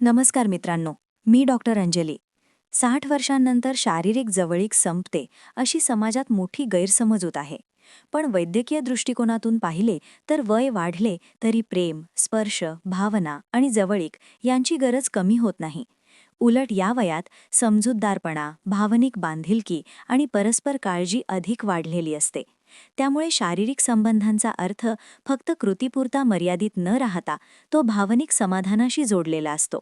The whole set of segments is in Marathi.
नमस्कार मित्रांनो मी डॉक्टर अंजली. साठ वर्षांनंतर शारीरिक जवळीक संपते अशी समाजात मोठी गैरसमज होत आहे. पण वैद्यकीय दृष्टिकोनातून पाहिले तर वय वाढले तरी प्रेम स्पर्श भावना आणि जवळीक यांची गरज कमी होत नाही. उलट या वयात समजूतदारपणा भावनिक बांधिलकी आणि परस्पर काळजी अधिक वाढलेली असते. त्यामुळे शारीरिक संबंधांचा अर्थ फक्त कृतीपुरता मर्यादित न राहता तो भावनिक समाधानाशी जोडलेला असतो.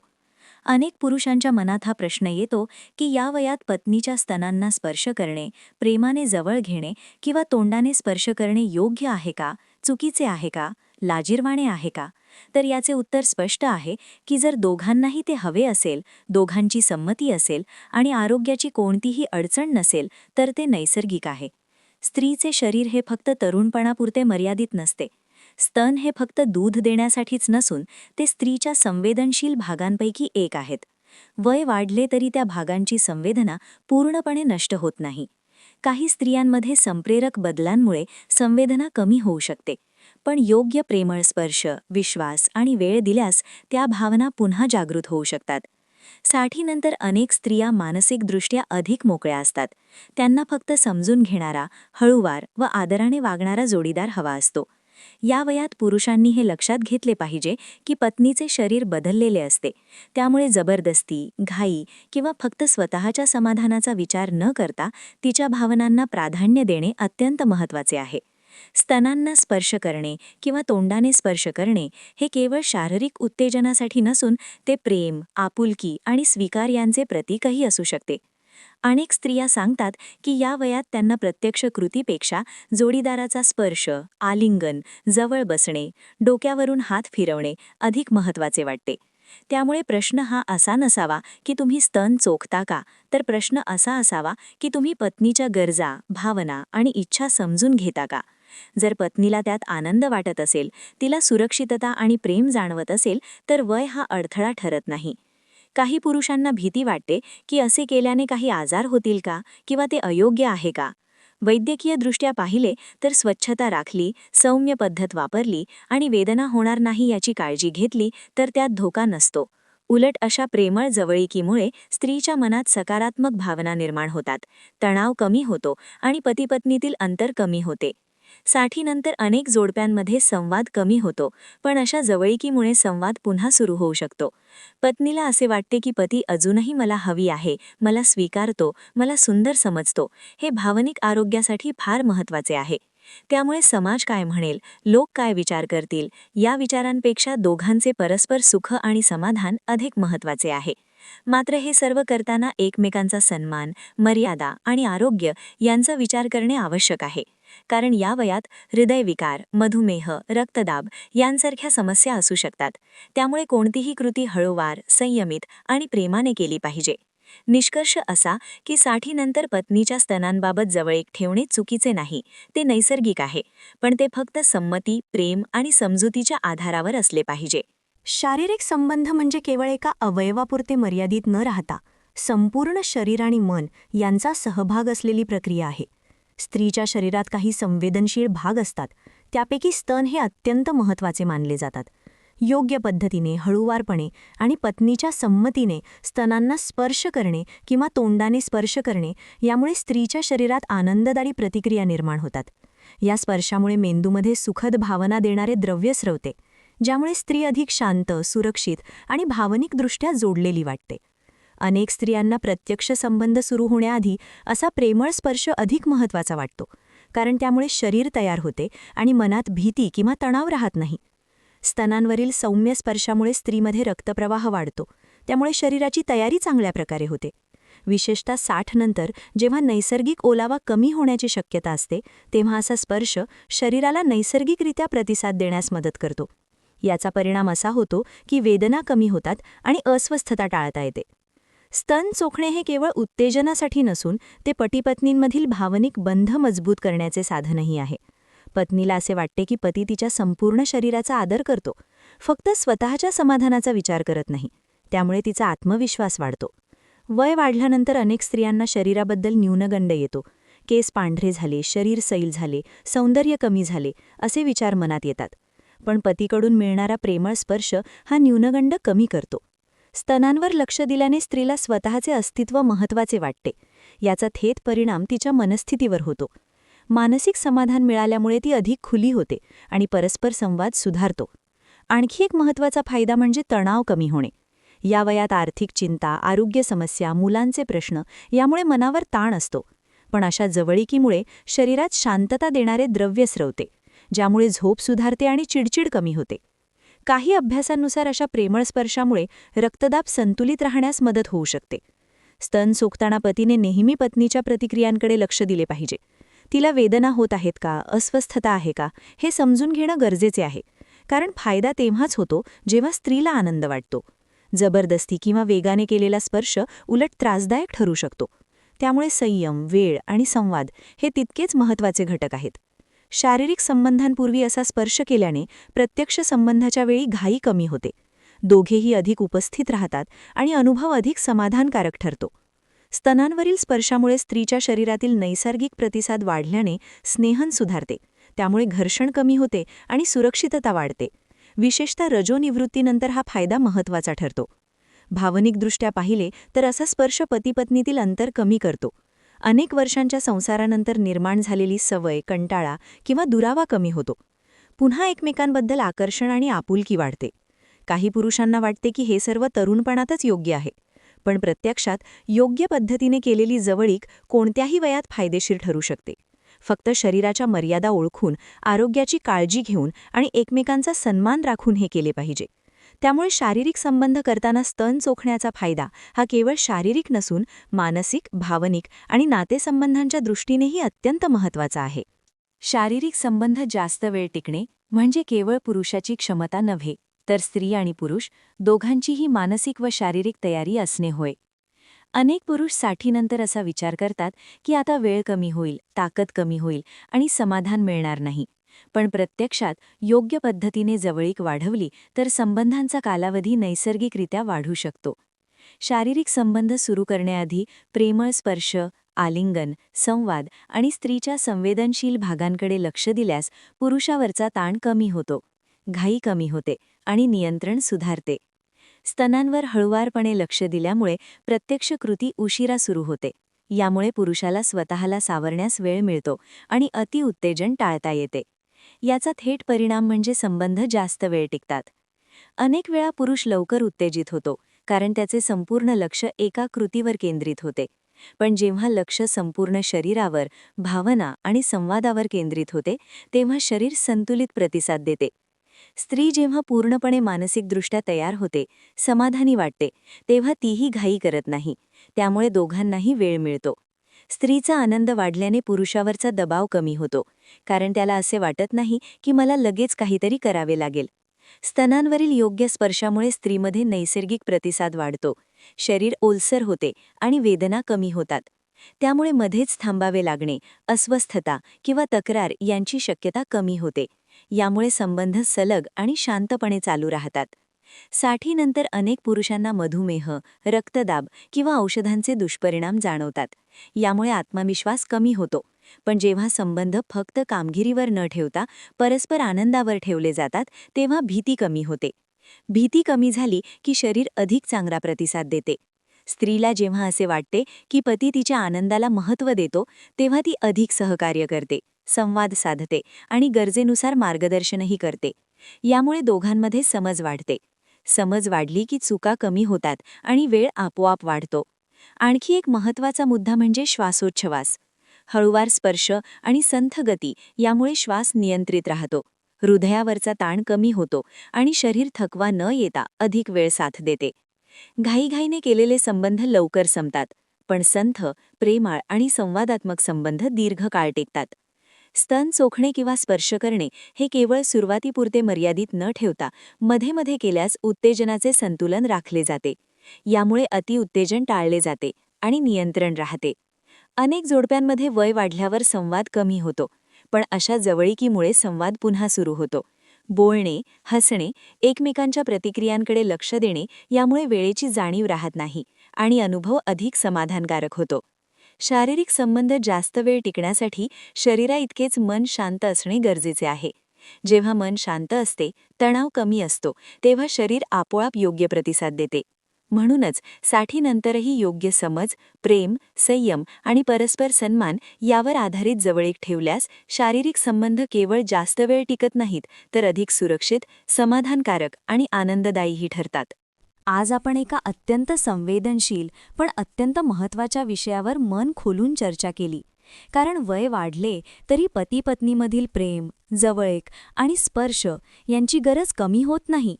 अनेक पुरुषांच्या मनात हा प्रश्न येतो की या वयात पत्नीच्या स्तनांना स्पर्श करणे प्रेमाने जवळ घेणे किंवा तोंडाने स्पर्श करणे योग्य आहे का चुकीचे आहे का लाजीरवाणे आहे का? तर याचे उत्तर स्पष्ट आहे की जर दोघांनाही ते हवे असेल दोघांची संमती असेल आणि आरोग्याची कोणतीही अडचण नसेल तर ते नैसर्गिक आहे. स्त्रीचे शरीर हे फक्त तरुणपणापुरते मर्यादित नसते. स्तन हे फक्त दूध देण्यासाठीच नसून ते स्त्रीच्या संवेदनशील भागांपैकी एक आहेत. वय वाढले तरी त्या भागांची संवेदना पूर्णपणे नष्ट होत नाही. काही स्त्रियांमध्ये संप्रेरक बदलांमुळे संवेदना कमी होऊ शकते. पण योग्य प्रेमळ स्पर्श विश्वास आणि वेळ दिल्यास त्या भावना पुन्हा जागृत होऊ शकतात. साठीनंतर अनेक स्त्रिया मानसिकदृष्ट्या अधिक मोकळ्या असतात. त्यांना फक्त समजून घेणारा हळूवार व आदराने वागणारा जोडीदार हवा असतो. या वयात पुरुषांनी हे लक्षात घेतले पाहिजे की पत्नीचे शरीर बदललेले असते. त्यामुळे जबरदस्ती घाई किंवा फक्त स्वतःच्या समाधानाचा विचार न करता तिच्या भावनांना प्राधान्य देणे अत्यंत महत्त्वाचे आहे. स्तनांना स्पर्श करणे किंवा तोंडाने स्पर्श करणे हे केवळ शारीरिक उत्तेजनासाठी नसून ते प्रेम आपुलकी आणि स्वीकार यांचे प्रतीकही असू शकते. अनेक स्त्रिया सांगतात की या वयात त्यांना प्रत्यक्ष कृतीपेक्षा जोडीदाराचा स्पर्श आलिंगन जवळ बसणे डोक्यावरून हात फिरवणे अधिक महत्त्वाचे वाटते. त्यामुळे प्रश्न हा असा नसावा की तुम्ही स्तन चोखता का? तर प्रश्न असा असावा की तुम्ही पत्नीच्या गरजा भावना आणि इच्छा समजून घेता का? जर पत्नीला त्यात आनंद वाटत असेल तिला सुरक्षितता आणि प्रेम जाणवत असेल तर वय हा अडथळा ठरत नाही. काही पुरुषांना भीती वाटते की असे केल्याने काही आजार होतील का किंवा ते अयोग्य आहे का? वैद्यकीय दृष्ट्या पाहिले तर स्वच्छता राखली सौम्य पद्धत वापरली आणि वेदना होणार नाही याची काळजी घेतली तर त्यात धोका नसतो. उलट अशा प्रेमळ जवळीकीमुळे स्त्रीच्या मनात सकारात्मक भावना निर्माण होतात. तणाव कमी होतो आणि पतीपत्नीतील अंतर कमी होते. साठीनंतर अनेक जोडप्यांमध्ये संवाद कमी होतो पण अशा जवळीकीमुळे संवाद पुन्हा सुरू होऊ शकतो. पत्नीला असे वाटते की पती अजूनही मला हवी आहे मला स्वीकारतो मला सुंदर समजतो हे भावनिक आरोग्यासाठी फार महत्त्वाचे आहे. त्यामुळे समाज काय म्हणेल लोक काय विचार करतील या विचारांपेक्षा दोघांचे परस्पर सुख आणि समाधान अधिक महत्त्वाचे आहे. मात्र हे सर्व करताना एकमेकांचा सन्मान मर्यादा आणि आरोग्य यांचा विचार करणे आवश्यक आहे. कारण या वयात हृदयविकार मधुमेह रक्तदाब यांसारख्या समस्या असू शकतात. त्यामुळे कोणतीही कृती हळूवार संयमित आणि प्रेमाने केली पाहिजे. निष्कर्ष असा की साठीनंतर पत्नीच्या स्तनांबाबत जवळीक ठेवणे चुकीचे नाही ते नैसर्गिक आहे. पण ते फक्त संमती प्रेम आणि समजुतीच्या आधारावर असले पाहिजे. शारीरिक संबंध म्हणजे केवळ एका अवयवापुरते मर्यादित न राहता संपूर्ण शरीर आणि मन यांचा सहभाग असलेली प्रक्रिया आहे. स्त्रीच्या शरीरात काही संवेदनशील भाग असतात. त्यापैकी स्तन हे अत्यंत महत्त्वाचे मानले जातात. योग्य पद्धतीने हळूवारपणे आणि पत्नीच्या संमतीने स्तनांना स्पर्श करणे किंवा तोंडाने स्पर्श करणे यामुळे स्त्रीच्या शरीरात आनंददायी प्रतिक्रिया निर्माण होतात. या स्पर्शामुळे मेंदूमध्ये सुखद भावना देणारे द्रव्य स्रवते ज्यामुळे स्त्री अधिक शांत सुरक्षित आणि भावनिकदृष्ट्या जोडलेली वाटते. अनेक स्त्रियांना प्रत्यक्ष संबंध सुरू होण्याआधी असा प्रेमळ स्पर्श अधिक महत्त्वाचा वाटतो कारण त्यामुळे शरीर तयार होते आणि मनात भीती किंवा तणाव राहत नाही. स्तनांवरील सौम्य स्पर्शामुळे स्त्रीमध्ये रक्तप्रवाह वाढतो त्यामुळे शरीराची तयारी चांगल्या प्रकारे होते. विशेषतः साठ नंतर जेव्हा नैसर्गिक ओलावा कमी होण्याची शक्यता असते तेव्हा असा स्पर्श शरीराला नैसर्गिकरित्या प्रतिसाद देण्यास मदत करतो. याचा परिणाम असा होतो की वेदना कमी होतात आणि अस्वस्थता टाळता येते. स्तन चोखणे हे केवळ उत्तेजनासाठी नसून ते पटीपत्नींमधील भावनिक बंध मजबूत करण्याचे साधनही आहे. पत्नीला असे वाटते की पती तिच्या संपूर्ण शरीराचा आदर करतो फक्त स्वतःच्या समाधानाचा विचार करत नाही त्यामुळे तिचा आत्मविश्वास वाढतो. वय वाढल्यानंतर अनेक स्त्रियांना शरीराबद्दल न्यूनगंड येतो. केस पांढरे झाले शरीर सैल झाले सौंदर्य कमी झाले असे विचार मनात येतात. पण पतीकडून मिळणारा प्रेमळ स्पर्श हा न्यूनगंड कमी करतो. स्तनांवर लक्ष दिल्याने स्त्रीला स्वतःचे अस्तित्व महत्त्वाचे वाटते. याचा थेट परिणाम तिच्या मनस्थितीवर होतो. मानसिक समाधान मिळाल्यामुळे ती अधिक खुली होते आणि परस्पर संवाद सुधारतो. आणखी एक महत्त्वाचा फायदा म्हणजे तणाव कमी होणे. या वयात आर्थिक चिंता आरोग्य समस्या मुलांचे प्रश्न यामुळे मनावर ताण असतो. पण अशा जवळिकीमुळे शरीरात शांतता देणारे द्रव्य स्रवते. ज्यामुळे झोप सुधारते आणि चिडचिड कमी होते. काही अभ्यासांनुसार अशा प्रेमळ स्पर्शामुळे रक्तदाब संतुलित राहण्यास मदत होऊ शकते. स्तन सोकताना पतीने नेहमी पत्नीच्या प्रतिक्रियांकडे लक्ष दिले पाहिजे. तिला वेदना होत आहेत का? अस्वस्थता आहे का? हे समजून घेणं गरजेचे आहे. कारण फायदा तेव्हाच होतो जेव्हा स्त्रीला आनंद वाटतो. जबरदस्ती किंवा वेगाने केलेला स्पर्श उलट त्रासदायक ठरू शकतो. त्यामुळे संयम वेळ आणि संवाद हे तितकेच महत्त्वाचे घटक आहेत. शारीरिक संबंधांपूर्वी असा स्पर्श केल्याने प्रत्यक्ष संबंधाच्या वेळी घाई कमी होते. दोघेही अधिक उपस्थित राहतात आणि अनुभव अधिक समाधानकारक ठरतो. स्तनांवरील स्पर्शामुळे स्त्रीच्या शरीरातील नैसर्गिक प्रतिसाद वाढल्याने स्नेहन सुधारते त्यामुळे घर्षण कमी होते आणि सुरक्षितता वाढते. विशेषतः रजोनिवृत्तीनंतर हा फायदा महत्त्वाचा ठरतो. भावनिकदृष्ट्या पाहिले तर असा स्पर्श पतीपत्नीतील अंतर कमी करतो. अनेक वर्षांच्या संसारानंतर निर्माण झालेली सवय कंटाळा किंवा दुरावा कमी होतो. पुन्हा एकमेकांबद्दल आकर्षण आणि आपुलकी वाढते. काही पुरुषांना वाटते की हे सर्व तरुणपणातच योग्य आहे. पण प्रत्यक्षात योग्य पद्धतीने केलेली जवळीक कोणत्याही वयात फायदेशीर ठरू शकते. फक्त शरीराच्या मर्यादा ओळखून आरोग्याची काळजी घेऊन आणि एकमेकांचा सन्मान राखून हे केले पाहिजे. त्यामुळे शारीरिक संबंध करताना स्तन चोखण्याचा फायदा हा केवळ शारीरिक नसून मानसिक भावनिक आणि नातेसंबंधांच्या दृष्टीनेही अत्यंत महत्त्वाचा आहे. शारीरिक संबंध जास्त वेळ टिकणे म्हणजे केवळ पुरुषाची क्षमता नव्हे तर स्त्री आणि पुरुष दोघांचीही मानसिक व शारीरिक तयारी असणे होय. अनेक पुरुष साठीनंतर असा विचार करतात की आता वेळ कमी होईल ताकद कमी होईल आणि समाधान मिळणार नाही. पण प्रत्यक्षात योग्य पद्धतीने जवळीक वाढवली तर संबंधांचा कालावधी नैसर्गिकरित्या वाढू शकतो. शारीरिक संबंध सुरू करण्याआधी प्रेमळ स्पर्श आलिंगन संवाद आणि स्त्रीच्या संवेदनशील भागांकडे लक्ष दिल्यास पुरुषावरचा ताण कमी होतो घाई कमी होते आणि नियंत्रण सुधारते. स्तनांवर हळुवारपणे लक्ष दिल्यामुळे प्रत्यक्ष कृती उशिरा सुरू होते. यामुळे पुरुषाला स्वतःला सावरण्यास वेळ मिळतो आणि अतिउत्तेजन टाळता येते. याचा थेट परिणाम म्हणजे संबंध जास्त वेळ टिकतात. अनेक वेळा पुरुष लवकर उत्तेजित होतो कारण त्याचे संपूर्ण लक्ष एका कृतीवर केंद्रित होते. पण जेव्हा लक्ष संपूर्ण शरीरावर भावना आणि संवादावर केंद्रित होते तेव्हा शरीर संतुलित प्रतिसाद देते. स्त्री जेव्हा पूर्णपणे मानसिकदृष्ट्या तयार होते समाधानी वाटते तेव्हा तीही घाई करत नाही. त्यामुळे दोघांनाही वेळ मिळतो. स्त्रीचा आनंद वाढल्याने पुरुषावरचा दबाव कमी होतो. कारण त्याला असे वाटत नाही की मला लगेच काहीतरी करावे लागेल. स्तनांवरील योग्य स्पर्शामुळे स्त्रीमध्ये नैसर्गिक प्रतिसाद वाढतो. शरीर ओलसर होते आणि वेदना कमी होतात. त्यामुळे मध्येच थांबावे लागणे अस्वस्थता किंवा तक्रार यांची शक्यता कमी होते. यामुळे संबंध सलग आणि शांतपणे चालू राहतात. साठीनंतर अनेक पुरुषांना मधुमेह रक्तदाब किंवा औषधांचे दुष्परिणाम जाणवतात. यामुळे आत्मविश्वास कमी होतो. पण जेव्हा संबंध फक्त कामगिरीवर न ठेवता परस्पर आनंदावर ठेवले जातात तेव्हा भीती कमी होते. भीती कमी झाली की शरीर अधिक चांगला प्रतिसाद देते. स्त्रीला जेव्हा असे वाटते की पती तिच्या आनंदाला महत्त्व देतो तेव्हा ती अधिक सहकार्य करते संवाद साधते आणि गरजेनुसार मार्गदर्शनही करते. यामुळे दोघांमध्ये समज वाढते. समज वाढली की चुका कमी होतात आणि वेळ आपोआप वाढतो. आणखी एक महत्त्वाचा मुद्दा म्हणजे श्वासोच्छवास. हळुवार स्पर्श आणि संथ गती यामुळे श्वास नियंत्रित राहतो. हृदयावरचा ताण कमी होतो आणि शरीर थकवा न येता अधिक वेळ साथ देते. घाईघाईने केलेले संबंध लवकर संपतात पण संथ प्रेमाळ आणि संवादात्मक संबंध दीर्घकाळ टिकतात. स्तन चोखणे किंवा स्पर्श करणे हे केवळ सुरुवातीपुरते मर्यादित न ठेवता मध्ये मध्ये केल्यास उत्तेजनाचे संतुलन राखले जाते. यामुळे अतिउत्तेजन टाळले जाते आणि नियंत्रण राहते. अनेक जोडप्यांमध्ये वय वाढल्यावर संवाद कमी होतो पण अशा जवळिकीमुळे संवाद पुन्हा सुरू होतो. बोलणे हसणे एकमेकांच्या प्रतिक्रियांकडे लक्ष देणे यामुळे वेळेची जाणीव राहत नाही आणि अनुभव अधिक समाधानकारक होतो. शारीरिक संबंध जास्त वेळ टिकण्यासाठी शरीराइतकेच मन शांत असणे गरजेचे आहे. जेव्हा मन शांत असते तणाव कमी असतो तेव्हा शरीर आपोआप योग्य प्रतिसाद देते. म्हणूनच साठीनंतरही योग्य समज प्रेम संयम आणि परस्पर सन्मान यावर आधारित जवळीक ठेवल्यास शारीरिक संबंध केवळ जास्त वेळ टिकत नाहीत तर अधिक सुरक्षित समाधानकारक आणि आनंददायीही ठरतात. आज आपण एका अत्यंत संवेदनशील पण अत्यंत महत्त्वाच्या विषयावर मन खोलून चर्चा केली. कारण वय वाढले तरी पती पत्नीमधील प्रेम जवळेक आणि स्पर्श यांची गरज कमी होत नाही.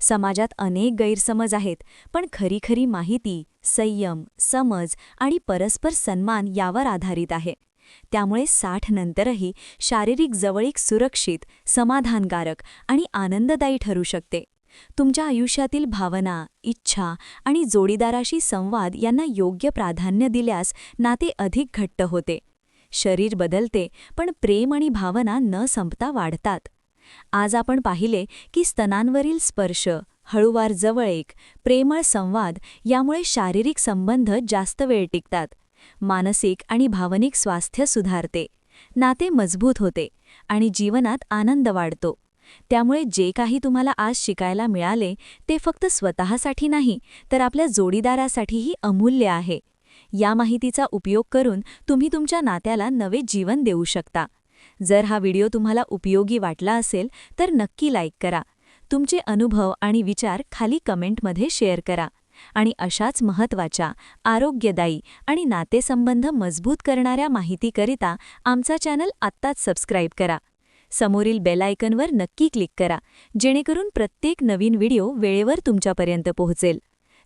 समाजात अनेक गैरसमज आहेत पण खरी खरी माहिती संयम समज आणि परस्पर सन्मान यावर आधारित आहे. त्यामुळे साठ नंतरही शारीरिक जवळीक सुरक्षित समाधानकारक आणि आनंददायी ठरू शकते. तुमच्या आयुष्यातील भावना इच्छा आणि जोडीदाराशी संवाद यांना योग्य प्राधान्य दिल्यास नाते अधिक घट्ट होते. शरीर बदलते पण प्रेम आणि भावना न संपता वाढतात. आज आपण पाहिले की स्तनांवरील स्पर्श हळूवार जवळीक प्रेमळ संवाद यामुळे शारीरिक संबंध जास्त वेळ टिकतात. मानसिक आणि भावनिक स्वास्थ्य सुधारते. नाते मजबूत होते आणि जीवनात आनंद वाढतो. त्यामुळे जे काही तुम्हाला आज शिकायला मिळाले ते फक्त स्वतःसाठी नाही तर आपल्या जोडीदारासाठीही अमूल्य आहे. या माहितीचा उपयोग करून तुम्ही तुमच्या नात्याला नवे जीवन देऊ शकता. जर हा व्हिडिओ तुम्हाला उपयोगी वाटला असेल तर नक्की लाईक करा. तुमचे अनुभव आणि विचार खाली कमेंटमध्ये शेअर करा. आणि अशाच महत्त्वाच्या आरोग्यदायी आणि नातेसंबंध मजबूत करणाऱ्या माहितीकरिता आमचा चॅनल आत्ताच सबस्क्राईब करा. समोरील बेलायकनवर नक्की क्लिक करा जेणेकरून प्रत्येक नवीन व्हिडिओ वेळेवर तुमच्यापर्यंत पोहोचेल.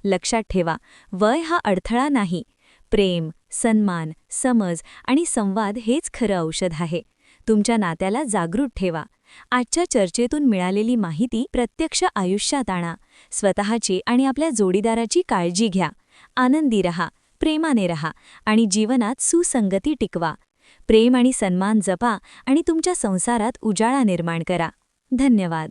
लक्षात ठेवा वय हा अडथळा नाही. प्रेम सन्मान समज आणि संवाद हेच खरं औषध आहे. तुमच्या नात्याला जागृत ठेवा. आजच्या चर्चेतून मिळालेली माहिती प्रत्यक्ष आयुष्यात आणा. स्वतःची आणि आपल्या जोडीदाराची काळजी घ्या. आनंदी रहा प्रेमाने रहा आणि जीवनात सुसंगती टिकवा. प्रेम आणि सन्मान जपा आणि तुमच्या संसारात उजाळा निर्माण करा. धन्यवाद.